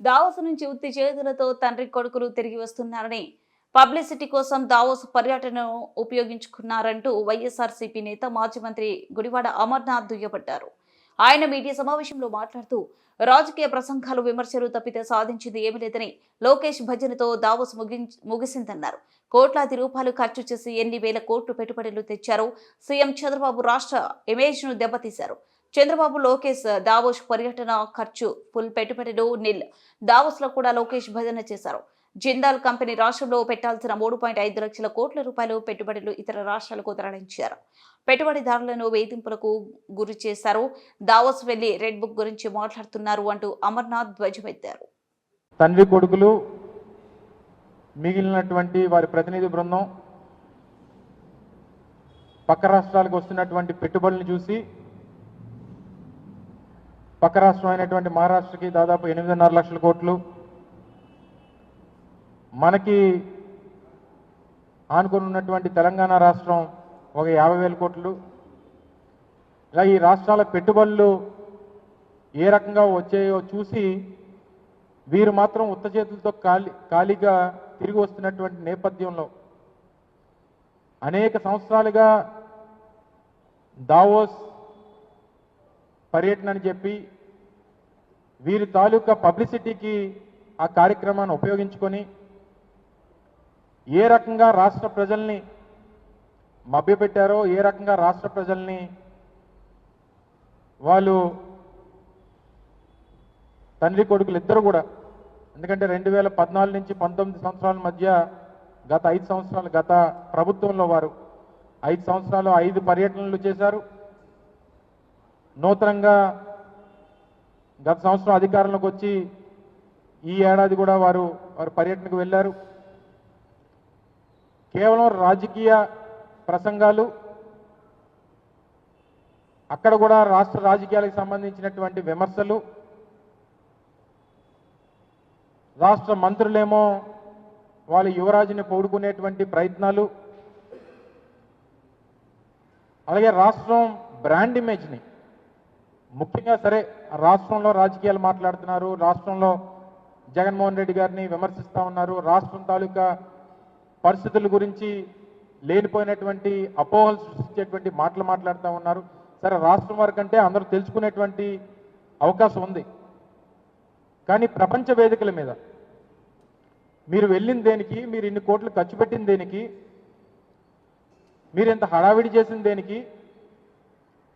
Davos నుంచి ఉత్తి చేతులతో తండ్రి కొడుకులు తిరిగి వస్తున్నారని పబ్లిసిటీ కోసం దావోస్ పర్యటనను ఉపయోగించుకున్నారంటూ వైఎస్ఆర్సీపీ నేత మాజీ మంత్రి గుడివాడ అమర్నాథ్ దుయ్యబట్టారు. ఆయన మీడియా సమావేశంలో మాట్లాడుతూ రాజకీయ ప్రసంగాలు విమర్శలు తప్పితే సాధించింది ఏమీ లేదని లోకేష్ భజనతో దావోస్ ముగిం- ముగిసిందన్నారు. కోట్లాది రూపాయలు ఖర్చు చేసి ఎన్ని వేల కోట్లు పెట్టుబడులు తెచ్చారు సీఎం చంద్రబాబు రాష్ట్ర ఇమేజ్ను దెబ్బతీశారు. చంద్రబాబు లోకేష్ దావోస్ పర్యటన ఖర్చు ఫుల్ పెట్టుబడులు నిల్ దావోస్లో కూడా లోకేష్ భజన చేశారు. జిందాల్ కంపెనీ రాష్ట్రంలో పెట్టాల్సిన మూడు పాయింట్ ఐదు లక్షల కోట్ల రూపాయలు పెట్టుబడులు ఇతర రాష్ట్రాలకు తరలించారు. పెట్టుబడిదారులను వేధింపులకు గురి చేశారు. దావోస్ వెళ్ళి రెడ్ బుక్ గురించి మాట్లాడుతున్నారు అంటూ అమర్నాథ్ ధ్వజమెత్తారు. తండ్రి కొడుకులు మిగిలినటువంటి వారి ప్రతినిధి బృందం పక్క రాష్ట్రాలకు వస్తున్నటువంటి పెట్టుబడులను చూసి పక్క రాష్ట్రం అయినటువంటి మహారాష్ట్రకి దాదాపు ఎనిమిదిన్నర లక్షల కోట్లు. మనకి ఆనుకొని ఉన్నటువంటి తెలంగాణ రాష్ట్రం ఒక యాభై వేల కోట్లు. ఇలా ఈ రాష్ట్రాల పెట్టుబడులు ఏ రకంగా వచ్చాయో చూసి వీరు మాత్రం ఉత్త చేతులతో ఖాళీ ఖాళీగా తిరిగి వస్తున్నటువంటి నేపథ్యంలో అనేక సంవత్సరాలుగా దావోస్ పర్యటన అని చెప్పి వీరి తాలూకా పబ్లిసిటీకి ఆ కార్యక్రమాన్ని ఉపయోగించుకొని ఏ రకంగా రాష్ట్ర ప్రజల్ని మభ్యపెట్టారో ఏ రకంగా రాష్ట్ర ప్రజల్ని వాళ్ళు తండ్రి కొడుకులు ఇద్దరు కూడా ఎందుకంటే రెండు వేల పద్నాలుగు నుంచి పంతొమ్మిది సంవత్సరాల మధ్య గత ఐదు సంవత్సరాలు గత ప్రభుత్వంలో వారు ఐదు సంవత్సరాలు ఐదు పర్యటనలు చేశారు. నూతనంగా గత సంవత్సరం అధికారంలోకి వచ్చి ఈ ఏడాది కూడా వారు వారు పర్యటనకు వెళ్ళారు. కేవలం రాజకీయ ప్రసంగాలు అక్కడ కూడా రాష్ట్ర రాజకీయాలకు సంబంధించినటువంటి విమర్శలు రాష్ట్ర మంత్రులేమో వాళ్ళ యువరాజుని పౌడుకునేటువంటి ప్రయత్నాలు అలాగే రాష్ట్రం బ్రాండ్ ఇమేజ్ని ముఖ్యంగా సరే రాష్ట్రంలో రాజకీయాలు మాట్లాడుతున్నారు. రాష్ట్రంలో జగన్మోహన్ రెడ్డి గారిని విమర్శిస్తూ ఉన్నారు. రాష్ట్రం తాలూకా పరిస్థితుల గురించి లేనిపోయినటువంటి అపోహలు సృష్టించేటువంటి మాటలు మాట్లాడుతూ ఉన్నారు. సరే రాష్ట్రం వరకంటే అందరూ తెలుసుకునేటువంటి అవకాశం ఉంది. కానీ ప్రపంచ వేదికల మీద మీరు వెళ్ళిన దేనికి మీరు ఇన్ని కోట్లు ఖర్చు పెట్టిన దేనికి మీరు ఇంత హడావిడి చేసిన దేనికి